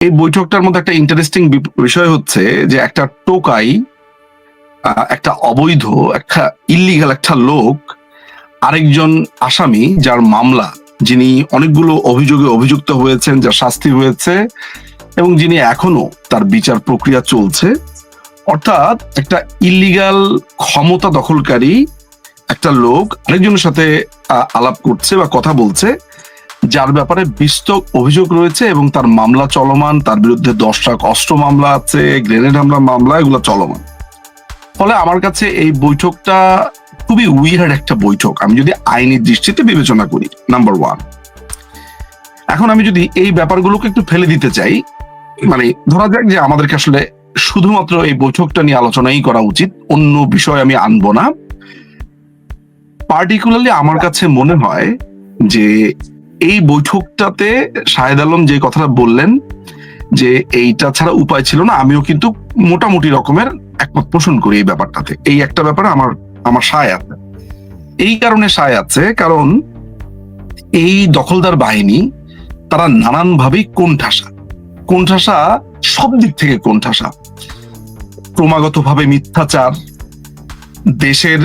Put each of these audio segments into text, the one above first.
এই বৈঠকটার মধ্যে একটা ইন্টারেস্টিং বিষয় হচ্ছে যে একটা টোকাই একটা অবৈধ, একটা ইল্লিগাল একটা লোক, আরেকজন আসামি যার মামলা, যিনি অনেকগুলো অভিযোগে অভিযুক্ত হয়েছেন, যার শাস্তি হয়েছে, এবং যিনি এখনও তার বিচার প্রক্রিয়া চলছে। অর্থাৎ একটা ইল্লিগাল ক্ষমতা দখলকারী একটা লোক আরেকজনের সাথে আলাপ করছে বা কথা বলছে যার ব্যাপারে বিস্তর অভিযোগ রয়েছে এবং তার মামলা চলমান, তার বিরুদ্ধে দশটা অস্ত্র মামলা আছে, গ্রেনেড হামলা মামলা, এগুলো চলমান। ফলে আমার কাছে এই বৈঠকটা খুবই উইহার্ড একটা বৈঠক। আমি যদি আইনি দৃষ্টিতে বিবেচনা করি নাম্বার ওয়ান এখন আমি যদি এই ব্যাপারগুলোকে একটু ফেলে দিতে চাই মানে ধরা যাক যে আমাদেরকে আসলে শুধুমাত্র এই বৈঠকটা নিয়ে আলোচনাই করা উচিত, অন্য বিষয় আমি আনব না। পার্টিকুলারলি আমার কাছে মনে হয় যে এই বৈঠকটাতে শাহেদ আলম যে কথাটা বললেন যে এইটা ছাড়া উপায় ছিল না, আমিও কিন্তু মোটামুটি রকমের একমত পোষণ করি এই ব্যাপারটাতে। এই একটা ব্যাপারে আমার আমার সায় আছে। এই কারণে সায় আছে কারণ এই দখলদার বাহিনী, তারা নানান ভাবেই কোণঠাসা। কোণঠাসা সব দিক থেকে কোণঠাসা। ক্রমাগতভাবে মিথ্যাচার, দেশের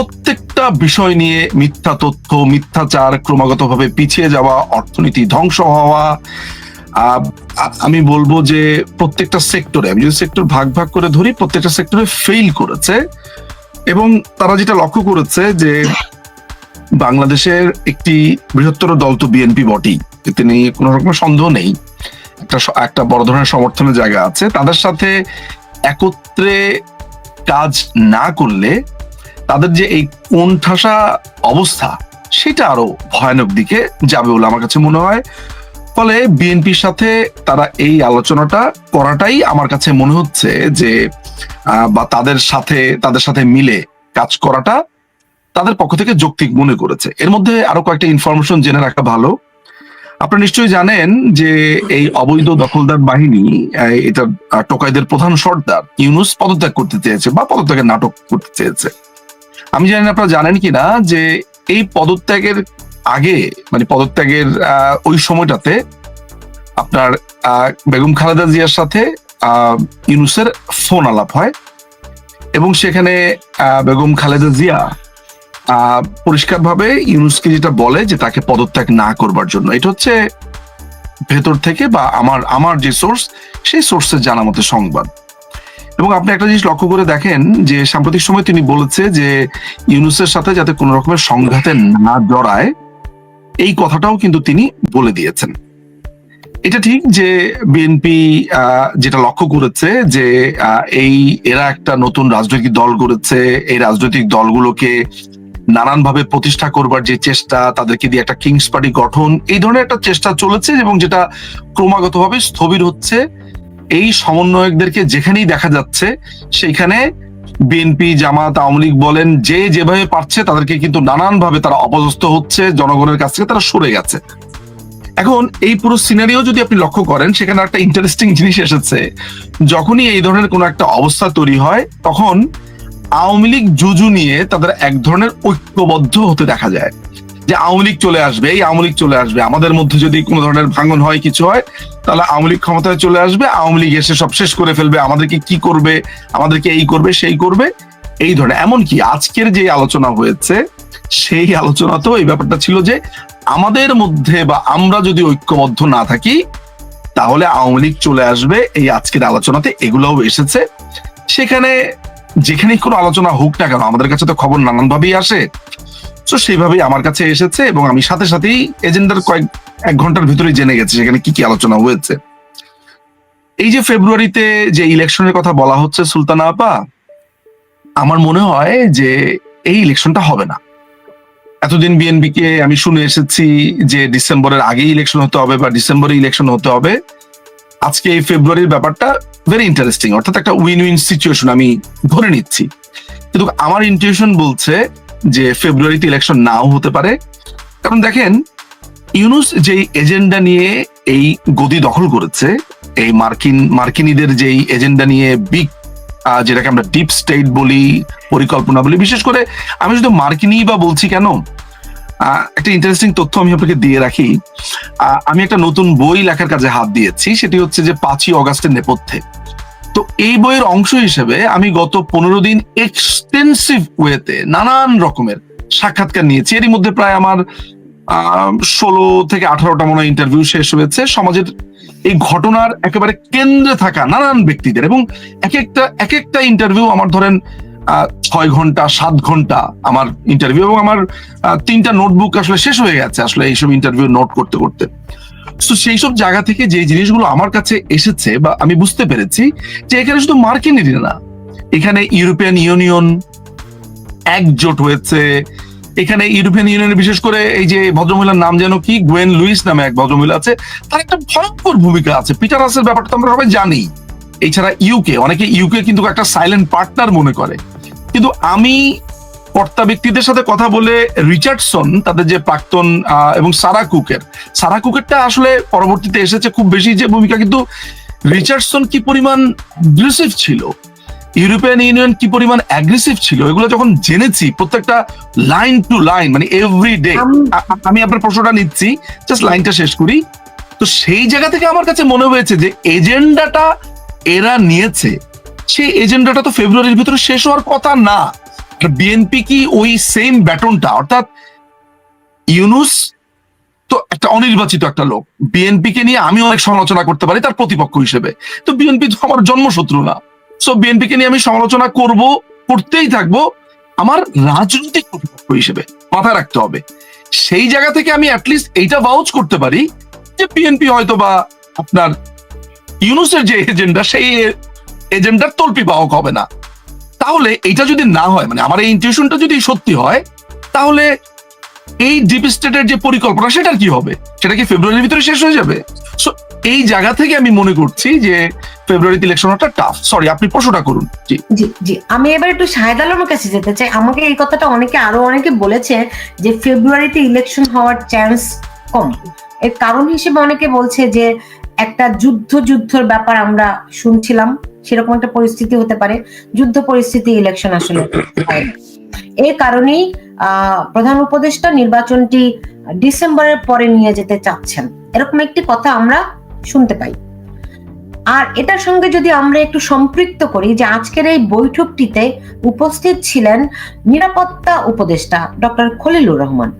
প্রত্যেকটা বিষয় নিয়ে মিথ্যা তথ্য, মিথ্যাচার ক্রমাগতভাবে পিছিয়ে যাওয়া, অর্থনীতি ধ্বংস হওয়া আমি বলব যে প্রত্যেকটা সেক্টরে আমি যদি সেক্টর ভাগ ভাগ করে ধরি, প্রত্যেকটা সেক্টরে ফেইল করেছে এবং তারা যেটা লক্ষ্য করেছে যে বাংলাদেশের একটি বৃহত্তর দল তো বিএনপি বটেই, এতে নিয়ে কোনো রকম সন্দেহ নেই। একটা একটা বড় ধরনের সমর্থনের জায়গা আছে। তাদের সাথে একত্রে কাজ না করলে তাদের যে এই কোণঠাসা অবস্থা, সেটা আরও ভয়ানক দিকে যাবে বলে আমার কাছে মনে হয়। ফলে বিএনপির সাথে তারা এই আলোচনাটা করাটাই আমার কাছে মনে হচ্ছে যে বা তাদের সাথে তাদের সাথে মিলে কাজ করাটা তাদের পক্ষ থেকে যৌক্তিক মনে করেছে। এর মধ্যে আরও কয়েকটা ইনফরমেশন জেনে রাখা ভালো। আপনারা নিশ্চয়ই জানেন যে এই অবৈধ দখলদার বাহিনী এটা টোকাইদের প্রধান সর্দার ইউনুস পদত্যাগ করতে চেয়েছে বা পদত্যাগের নাটক করতে চেয়েছে। আমি জানি না আপনারা জানেন কিনা যে এই পদত্যাগের আগে মানে পদত্যাগের ওই সময়টাতে আপনার বেগম খালেদা জিয়ার সাথে ইউনুসের ফোন আলাপ হয় এবং সেখানে বেগম খালেদা জিয়া পরিষ্কারভাবে ইউনুসকে যেটা বলে যে তাকে পদত্যাগ না করবার জন্য। এটা হচ্ছে ভেতর থেকে বা আমার আমার যে সোর্স সেই সোর্সের জানা মতে সংবাদ। এবং আপনি একটা জিনিস লক্ষ্য করে দেখেন যে সাম্প্রতিক সময় তিনি বলেছে যে ইউনুসের সাথে যাতে কোনো রকমের সংঘাতে না জড়ায়, এই কথাটাও কিন্তু তিনি বলে দিয়েছেন। এটা ঠিক যে বিএনপি যেটা লক্ষ্য করেছে যে এই, এরা একটা নতুন রাজনৈতিক দল করেছে এই রাজনৈতিক দলগুলোকে নানানভাবে প্রতিষ্ঠা করবার যে চেষ্টা, তাদেরকে দিয়ে একটা কিংস পার্টি গঠন, এই ধরনের একটা চেষ্টা চলেছে এবং যেটা ক্রমাগতভাবে স্থবির হচ্ছে। এই সমন্বয়কদেরকে যেখানেই দেখা যাচ্ছে, সেইখানে বিএনপি, জামাত, আওয়ামী লীগ বলেন, যে যেভাবে পারছে তাদেরকে কিন্তু নানান ভাবে তারা অপদস্থ হচ্ছে, জনগণের কাছ থেকে তারা সরে গেছে। এখন এই পুরো সিনারিও যদি আপনি লক্ষ্য করেন, সেখানে একটা ইন্টারেস্টিং জিনিস এসেছে। যখনই এই ধরনের কোনো একটা অবস্থা তৈরি হয়, তখন আওয়ামী লীগ জুজু নিয়ে তাদের এক ধরনের ঐক্যবদ্ধ হতে দেখা যায়। যে আওয়ামী চলে আসবে, এই আওয়ামী চলে আসবে। আমাদের মধ্যে যদি কোনো ধরনের ভাঙন হয়, কিছু হয়, তাহলে আওয়ামী লীগ ক্ষমতায় চলে আসবে। আওয়ামী লীগ এসে সব শেষ করে ফেলবে। আমাদেরকে কি করবে, আমাদেরকে এই করবে, সেই করবে, এই ধরনের। এমনকি আজকের যে আলোচনা হয়েছে, সেই আলোচনাতেও এই ব্যাপারটা ছিল যে, আমাদের মধ্যে বা আমরা যদি ঐক্যবদ্ধ না থাকি, তাহলে আওয়ামী লীগ চলে আসবে। এই আজকের আলোচনাতে এগুলোও এসেছে। সেখানে যেখানেই কোনো আলোচনা হোক না কেন, আমাদের কাছে তো খবর নানান ভাবেই আসে। তো সেইভাবেই আমার কাছে এসেছে এবং আমি সাথে সাথেই এজেন্ডার কয়েক, এক ঘণ্টার ভিতরে জেনে গেছি সেখানে কি কি আলোচনা হয়েছে। এই যে ফেব্রুয়ারিতে যে ইলেকশনের কথা বলা হচ্ছে সুলতানা আপা, আমার মনে হয় যে এই ইলেকশনটা হবে না। এতদিন বিএনপি কে আমি শুনে এসেছি যে ডিসেম্বরের আগেই ইলেকশন হতে হবে বা ডিসেম্বরে ইলেকশন হতে হবে। আজকে এই ফেব্রুয়ারির ব্যাপারটা ভেরি ইন্টারেস্টিং অর্থাৎ একটা উইন উইন সিচুয়েশন আমি ধরে নিচ্ছি। কিন্তু আমার ইন্টিউশন বলছে যে ফেব্রুয়ারিতে ইলেকশন নাও হতে পারে। কারণ দেখেন, ইউনুস যে এজেন্ডা নিয়ে এই গদি দখল করেছে, এই মার্কিন, মার্কিনীদের যেই এজেন্ডা নিয়ে বিগ যেটাকে আমরা ডিপ স্টেট বলি, পরিকল্পনা বলি, বিশেষ করে আমি শুধু মার্কিনই বা বলছি কেন? একটা ইন্টারেস্টিং তথ্য আমি আপনাকে দিয়ে রাখি। আমি একটা নতুন বই লেখার কাজে হাত দিয়েছি, সেটি হচ্ছে যে পাঁচই অগাস্টের নেপথ্যে। তো এই বইয়ের অংশ হিসেবে আমি গত পনেরো দিন এক্সটেন্সিভ ওয়েতে নানান রকমের সাক্ষাৎকার নিয়েছি। এরই মধ্যে প্রায় আমার ষোলো থেকে আঠারোটা মনে ইন্টারভিউ শেষ হয়েছে। সমাজের এই ঘটনার একেবারে কেন্দ্রে থাকা নানান ব্যক্তিদের এবং এক একটা এক একটা ইন্টারভিউ আমার ধরেন ছয় ঘণ্টা, সাত ঘণ্টা আমার ইন্টারভিউ এবং আমার তিনটা নোটবুক আসলে শেষ হয়ে গেছে আসলে এইসব ইন্টারভিউ নোট করতে করতে। তো সেই সব জায়গা থেকে যে জিনিসগুলো আমার কাছে এসেছে বা আমি বুঝতে পেরেছি যে এখানে শুধু মার্কিনেরই না, এখানে ইউরোপিয়ান ইউনিয়ন একজোট হয়েছে, এখানে ইউরোপিয়ান ইউনিয়নের বিশেষ করে এই যে ভদ্রমহিলার নাম যেন কি গোয়েন লুইস নামে এক ভদ্রমহিলা আছে, তার একটা ভয়ঙ্কর ভূমিকা আছে। পিটার হাসের ব্যাপারটা আমরা সবাই জানি। এছাড়া ইউকে অনেকে ইউকে কিন্তু একটা সাইলেন্ট পার্টনার মনে করে। কিন্তু আমি কর্তা ব্যক্তিদের সাথে কথা বলে রিচার্ডসন তাদের যে প্রাক্তন এবং সারা কুকের। সারা কুকেরটা আসলে পরবর্তীতে এসেছে খুব বেশি যে ভূমিকা কিন্তু রিচার্ডসন কি পরিমাণ অ্যাগ্রেসিভ ছিল? ইউরোপিয়ান ইউনিয়ন কি পরিমাণ অ্যাগ্রেসিভ ছিল? এগুলো যখন জেনেছি প্রত্যেকটা লাইন টু লাইন মানে এভরি ডে আমি আপনার প্রশ্নটা নিচ্ছি জাস্ট লাইনটা শেষ করি। তো সেই জায়গা থেকে আমার কাছে মনে হয়েছে যে এজেন্ডাটা এরা নিয়েছে। সেই এজেন্ডাটা তো ফেব্রুয়ারির ভিতরে শেষ হওয়ার কথা না। বিএনপি কি ওই সেম ব্যাটনটা অর্থাৎ ইউনুস তো একটা অনির্বাচিত একটা লোক। বিএনপি কে নিয়ে আমি অনেক সমালোচনা করতে পারি, তার প্রতিপক্ষ হিসেবে। তো বিএনপি তো আমার জন্মশত্রু না। সো বিএনপি কে নিয়ে আমি সমালোচনা করব, করতেই থাকব আমার রাজনৈতিক প্রতিপক্ষ হিসেবে। মাথায় রাখতে হবে। সেই জায়গা থেকে আমি অ্যাটলিস্ট এইটা ভাউচ করতে পারি যে বিএনপি হয়তো বা আপনার ইউনুসের যে এজেন্ডা সেই এজেন্ডার তল্পি বাহক হবে না। তাহলে এটা যদি না হয় মানে আমার এই ইনটিউশনটা যদি সত্যি হয়, তাহলে এই ডিপ স্টেটের যে পরিকল্পনা, সেটার কি হবে? সেটা কি ফেব্রুয়ারির ভিতরে শেষ হয়ে যাবে? সো এই জায়গা থেকে আমি মনে করছি যে ফেব্রুয়ারিতে ইলেকশন হওয়াটা টাফ সরি আপনি প্রশ্নটা করুন। জি। জি আমি এবার একটু শাহেদ আলমের কাছে যেতে চাই। আমাকে এই কথাটা অনেকে, আরও অনেকে বলেছে যে ফেব্রুয়ারিতে ইলেকশন হওয়ার চান্স কম। এর কারণ হিসেবে অনেকে বলছে যে একটা যুদ্ধ যুদ্ধর ব্যাপার আমরা শুনছিলাম। সেরকম একটা পরিস্থিতি হতে পারে, যুদ্ধ পরিস্থিতি ইলেকশন আসলে। এই কারণেই প্রধান উপদেষ্টা নির্বাচনটি ডিসেম্বরের পরে নিয়ে যেতে চাচ্ছেন। এরকম একটি কথা আমরা শুনতে পাই। আর এটার সঙ্গে যদি আমরা একটু সম্পৃক্ত করি যে আজকের এই বৈঠকটিতে উপস্থিত ছিলেন নিরাপত্তা উপদেষ্টা ডক্টর খলিলুর রহমান।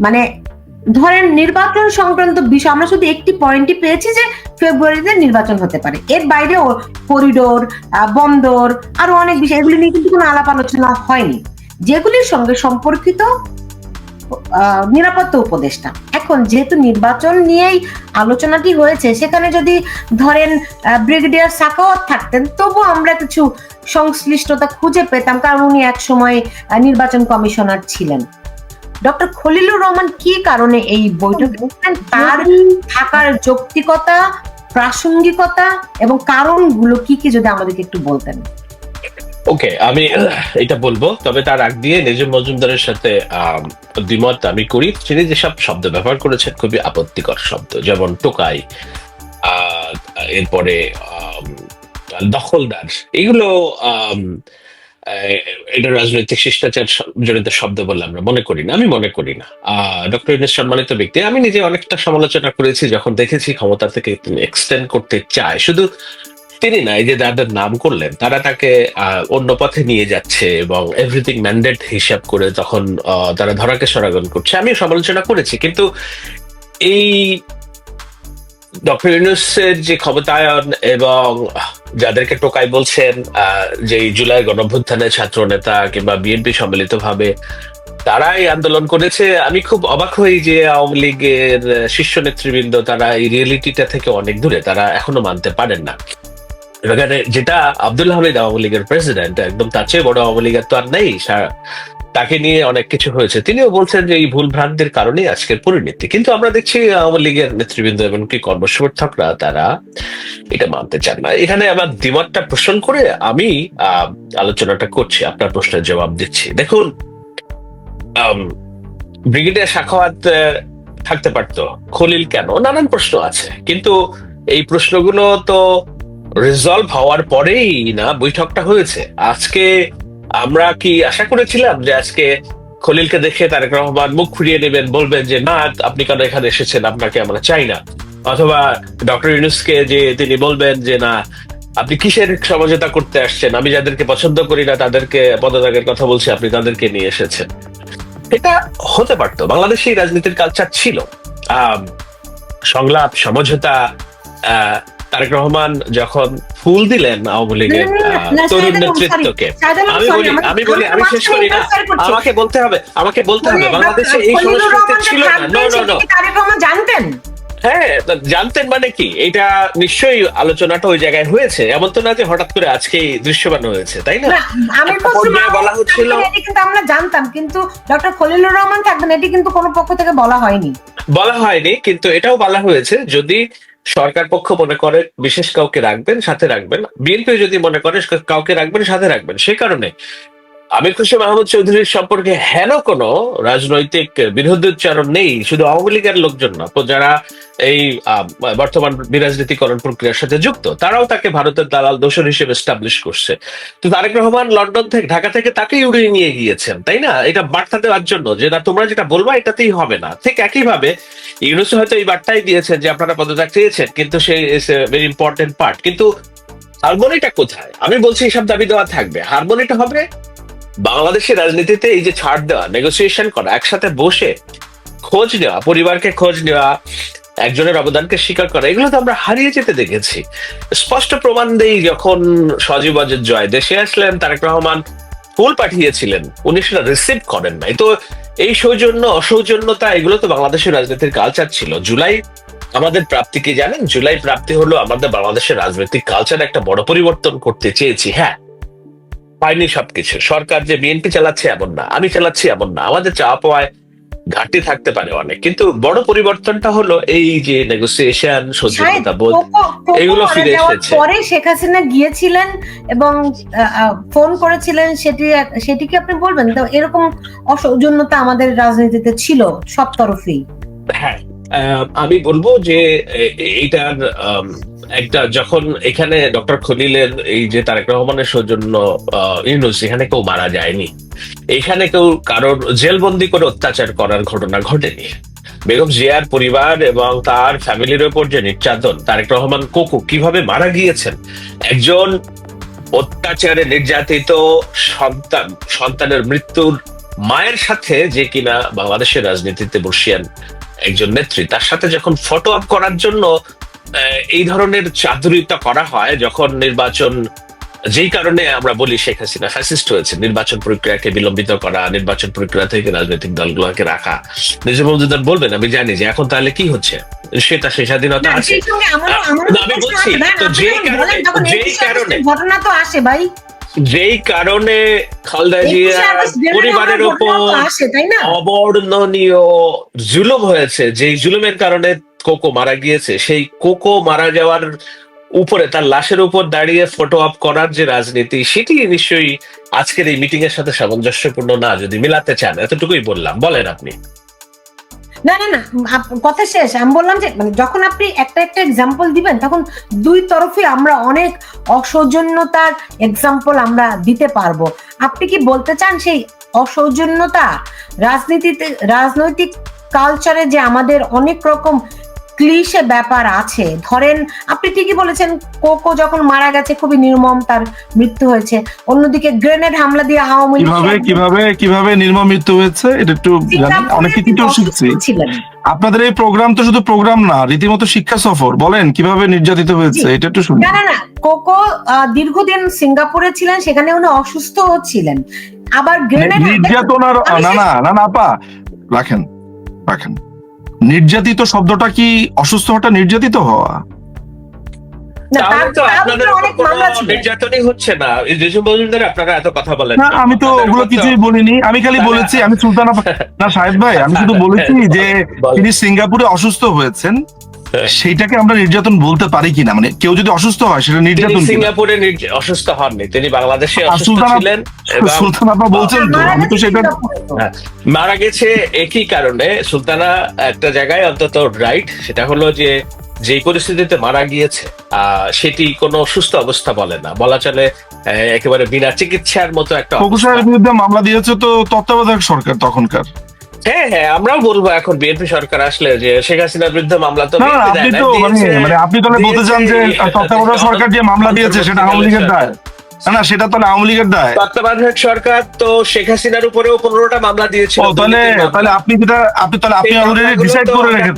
মানে ধরেন নির্বাচন সংক্রান্ত বিষয়, আমরা শুধু একটি পয়েন্টই পেয়েছি যে ফেব্রুয়ারিতে নির্বাচন হতে পারে। এর বাইরে করিডোর বন্দর, আরও অনেক বিষয়, এগুলি নিয়ে কিন্তু কোনো আলাপ আলোচনা হয়নি। যেগুলির সঙ্গে সম্পর্কিত নিরাপত্তা উপদেষ্টা। এখন যেহেতু নির্বাচন নিয়েই আলোচনাটি হয়েছে, সেখানে যদি ধরেন ব্রিগেডিয়ার সাকাওয়াত থাকতেন, তবু আমরা কিছু সংশ্লিষ্টতা খুঁজে পেতাম, কারণ উনি এক সময় নির্বাচন কমিশনার ছিলেন। ডক্টর খলিলুর রহমান কি কারণে এই বৈঠক তার থাকার যৌক্তিকতা প্রাসঙ্গিকতা এবং কারণগুলো কি কি যদি আমাদেরকে একটু বলতেন? ওকে আমি এটা বলব। তবে তার আগ দিয়ে নিজম মজুমদারের সাথে আম, দ্বিমত আমি করি। তিনি যেসব শব্দ ব্যবহার করেছেন খুবই আপত্তিকর শব্দ। যেমন টোকাই আহ, এরপরে দখলদার। এগুলো আহ, এটা রাজনৈতিক শিষ্টাচার জড়িত শব্দ বলে আমরা মনে করি না। আমি মনে করি না। ডক্টর ইউনুস সম্মানিত ব্যক্তি, আমি নিজে অনেকটা সমালোচনা করেছি যখন দেখেছি ক্ষমতা থেকে তিনি এক্সটেন্ড করতে চায়। শুধু তিনি না, এই যে যাদের নাম করলেন, তারা তাকে অন্য পথে নিয়ে যাচ্ছে এবং এভরিথিং ম্যান্ডেট হিসাব করে তখন তারা ধরাকে সরাগন করছে। আমি সমালোচনা করেছি, কিন্তু এই ডক্টর ইউনুসের যে ক্ষমতায়ন এবং যাদেরকে টোকাই বলছেন যে জুলাই গণভ্যুত্থানের ছাত্র নেতা কিংবা বিএনপি তারাই আন্দোলন করেছে। আমি খুব অবাক হই যে আওয়ামী লীগের শীর্ষ নেতৃবৃন্দ তারা এই রিয়েলিটিটা থেকে অনেক দূরে, তারা এখনও মানতে পারেন না। এখানে যেটা আব্দুল হামিদ আওয়ামী লীগের প্রেসিডেন্ট, একদম তার চেয়ে বড় আওয়ামী লীগের তো আর নেই। তাকে নিয়ে অনেক কিছু হয়েছে। তিনিও বলছেন যে এই ভুল ভ্রান্তির কারণেই আজকের পরিণতি। কিন্তু আমরা দেখছি আওয়ামী লীগের নেতৃবৃন্দ এমনকি কর্মসমর্থকরা তারা এটা মানতে চান না। এখানে আমার দ্বিমতটা পোষণ করে আমি আলোচনাটা করছি আপনার প্রশ্নের জবাব দিচ্ছি। দেখুন ব্রিগেডিয়ার সাখাওয়াত আহ, থাকতে পারতো। খলিল কেন? নানান প্রশ্ন আছে। কিন্তু এই প্রশ্নগুলো তো রিজলভ হওয়ার পরেই না বৈঠকটা হয়েছে। আজকে আমরা কি আশা করেছিলাম যে আজকে খলিলকে দেখে তারেক রহমান মুখ ফিরিয়ে নেবেন, বলবেন যে, না, আপনি কেন এখানে এসেছেন? আপনাকে আমরা চাই না। অথবা ডক্টর ইউনুসকে যে তিনি বলবেন যে, না, আপনি কিসের সমঝোতা করতে আসছেন? আমি যাদেরকে পছন্দ করি না, তাদেরকে পদত্যাগের কথা বলছি, আপনি তাদেরকে নিয়ে এসেছেন। এটা হতে পারতো। বাংলাদেশে রাজনীতির কালচার ছিল। সংলাপ, সমঝোতা তারেক রহমান যখন ফুল দিলেন আওয়ামী লীগের তরুণ নেতৃত্বকে আমি বলি আমি বলি আমি শেষ করি না। আমাকে বলতে হবে আমাকে বলতে হবে মানে বাংলাদেশে এই সংস্কৃতি ছিল না। No no no Tarique Rahman জানতেন? হ্যাঁ জানতেন মানে কি? এটা নিশ্চয়ই আলোচনাটা ওই জায়গায় হয়েছে। এমন তো না যে হঠাৎ করে আজকেই দৃশ্যমান হয়েছে তাই না? বলা হচ্ছিল- কিন্তু আমরা জানতাম কিন্তু ডক্টর খলিলুর রহমান থাকবেন এটি কিন্তু কোনো পক্ষ থেকে বলা হয়নি। বলা হয়নি কিন্তু এটাও বলা হয়েছে যদি সরকার পক্ষ মনে করে বিশেষ কাউকে রাখবেন, সাথে রাখবেন। বিএনপি যদি মনে করে কাউকে রাখবেন, সাথে রাখবেন। সে কারণে আমির খুশি মাহমুদ চৌধুরীর সম্পর্কে হেন কোনো রাজনৈতিক বিরোধোচ্চারণ নেই, শুধু আওয়ামী লীগের লোকজন না। যারা এই বর্তমান বিরাজনীতিকরণ প্রক্রিয়ার সাথে যুক্ত, তারাও তাকে ভারতের দালাল দোষর হিসেবে এস্টাবলিশ করছে। তো তারেক রহমান লন্ডন থেকে, ঢাকা থেকে তাকেই উড়িয়ে নিয়ে গিয়েছেন, তাই না? এটা বার্তা দেওয়ার জন্য যে, না, তোমরা যেটা বলবা, এটাতেই হবে না। ঠিক একইভাবে ইউনুস হয়তো এই বার্তাই দিয়েছেন যে, আপনারা পদত্যাগ চেয়েছেন, কিন্তু সে ভেরি ইম্পর্টেন্ট পার্ট কিন্তু হারমোনিটা কোথায়? আমি বলছি এসব দাবি দেওয়া থাকবে। হারমোনিটা হবে বাংলাদেশের রাজনীতিতে এই যে ছাড় দেওয়া নেগোসিয়েশন করা, একসাথে বসে খোঁজ নেওয়া, পরিবারকে খোঁজ নেওয়া, একজনের অবদানকে স্বীকার করা, এগুলো তো আমরা হারিয়ে যেতে দেখেছি। স্পষ্ট প্রমাণ দেই যখন সজীব অজিত জয়, দেশে আসলেন, তারেক রহমান ফুল পাঠিয়েছিলেন উনি সেটা রিসিভ করেন নাই। তো এই সৌজন্য, অসৌজন্যতা, এগুলো তো বাংলাদেশের রাজনীতির কালচার ছিল। জুলাই আমাদের প্রাপ্তি কি জানেন? জুলাই প্রাপ্তি হলো আমাদের বাংলাদেশের রাজনৈতিক কালচার একটা বড় পরিবর্তন করতে চেয়েছি। হ্যাঁ পাইনি সবকিছু। সরকার যে বিএনপি চালাচ্ছে এমন না আমি চালাচ্ছি এমন না। আমাদের চাওয়া পাওয়ায় ঘাটতি থাকতে পারে অনেক। কিন্তু বড় পরিবর্তনটা হলো এই যে নেগোসিয়েশন সৌজন্যতা বোধ এগুলো ফিরে এসেছে। পরে শেখ হাসিনা গিয়েছিলেন এবং ফোন করেছিলেন সেটি সেটি কি আপনি বলবেন? তো এরকম অসৌজন্যতা আমাদের রাজনীতিতে ছিল সব তরফেই। হ্যাঁ আমি বলব যে এইটার একটা যখন এখানে ডক্টর খলিলের এই যে তারেক রহমানের সৌজন্য ইউনুস, এখানে কেউ মারা যায়নি। এখানে কেউ কারোর জেলবন্দি করে অত্যাচার করার ঘটনা ঘটেনি। বেগম জিয়ার পরিবার এবং তার ফ্যামিলির ওপর যে নির্যাতন, তারেক রহমান কোকু কীভাবে মারা গিয়েছেন? একজন অত্যাচারে নির্যাতিত সন্তান, সন্তানের মৃত্যুর মায়ের সাথে যে কিনা বাংলাদেশের রাজনীতিতে বসিয়ান একজন নেত্রী, তার সাথে যখন ফটো আপ করার জন্য এই ধরনের চাতুরিতা করা হয় যখন নির্বাচন যেই কারণে আমরা বলি শেখ হাসিনা ফ্যাসিস্ট হয়েছে নির্বাচন প্রক্রিয়াকে বিলম্বিত করা নির্বাচন প্রক্রিয়া থেকে রাজনৈতিক দলগুলোকে রাখা। নিজের মজুদার বলবেন আমি জানি যে এখন তাহলে কি হচ্ছে? সেটা সেই স্বাধীনতা আছে। সেই সঙ্গে আমারও আহ, আমারও না, আমি বলছি, তো যেই কারণে- যেই কারণে- ঘটনা তো আসে ভাই। যেই কারণে খালদা 21 জিয়ার আগস্ট গ্রেনেড পরিবারের উপর অবর্ণনীয় জুলুম হয়েছে যেই জুলুমের কারণে কোকো মারা গিয়েছে, সেই কোকো মারা যাওয়ার উপরে, তার লাশের উপর দাঁড়িয়ে ফটো আপ করার যে রাজনীতি, সেটি নিশ্চয়ই আজকের এই মিটিং এর সাথে সামঞ্জস্যপূর্ণ না, যদি মিলাতে চান, এতটুকুই বললাম। বলেন আপনি। না না না কথা শেষ। আমি বললাম যে মানে যখন আপনি একটা একটা এক্সাম্পল দিবেন, তখন দুই তরফে আমরা অনেক অসৌজন্যতার এক্সাম্পল আমরা দিতে পারব। আপনি কি বলতে চান সেই অসৌজন্যতা? রাজনীতিতে, রাজনৈতিক কালচারে যে আমাদের অনেক রকম ক্লিশে ব্যাপার আছে। ধরেন আপনি ঠিকই বলেছেন কোকো যখন মারা গেছে খুবই নির্মম তার মৃত্যু হয়েছে। অন্যদিকে গ্রেনেড হামলা দিয়ে আওয়ামী কীভাবে কীভাবে কীভাবে নির্মম মৃত্যু হয়েছে এটা একটু অনেক কিছু তো শিখছি। আপনাদের এই প্রোগ্রাম তো শুধু প্রোগ্রাম না রীতিমতো শিক্ষা সফর। বলেন কীভাবে নির্যাতিত হয়েছে এটা একটু শুনি না না কোকো দীর্ঘদিন সিঙ্গাপুরে ছিলেন সেখানে উনি অসুস্থ ছিলেন। আবার গ্রেনেড নির্যাতনার না না না আপা রাখেন রাখেন। নির্যাতিত শব্দটা কি অসুস্থ হওয়াটা নির্যাতিত হওয়া? আমি তো ওগুলো কিছুই বলিনি। আমি খালি বলেছি আমি সুলতান না সাহেব ভাই আমি শুধু বলেছি যে তিনি সিঙ্গাপুরে অসুস্থ হয়েছেন। হ্যাঁ। সেইটাকে আমরা নির্যাতন বলতে পারি কিনা? মানে কেউ যদি অসুস্থ হয় সেটা তিনি নির্যাতন সিঙ্গাপুরে অসুস্থ হননি। তিনি বাংলাদেশে অসুস্থ ছিলেন এবং সুলতান আপা বলছেন তো আমি তো সেটা। হ্যাঁ। মারা গেছে একই কারণে। সুলতানা একটা জায়গায় অন্তত রাইট সেটা হলো যে যেই পরিস্থিতিতে মারা গিয়েছে আহ, সেটি কোনো সুস্থ অবস্থা বলে না। বলা চলে একেবারে বিনা চিকিৎসার মতো একটা বিরুদ্ধে মামলা দিয়েছে তো তত্ত্বাবধায়ক সরকার তখনকার? হ্যাঁ হ্যাঁ আমরাও বলব এখন বিএনপি সরকার আসলে যে শেখ হাসিনার বিরুদ্ধে মামলা তো আপনি তো মানে মানে আপনি তাহলে বলতে চান যে তত্ত্বাবধায়ক সরকার। যে মামলা দিয়েছে সেটা আওয়ামী লীগের দায়? না সেটা তাহলে আওয়ামী লীগের দায়। তত্ত্বাবধায়ক সরকার তো শেখ হাসিনার উপরেও পনেরোটা মামলা দিয়েছিল তাহলে তাহলে আপনি যেটা আপনি তাহলে আপনি অলরেডি ডিসাইড করে রেখেছেন।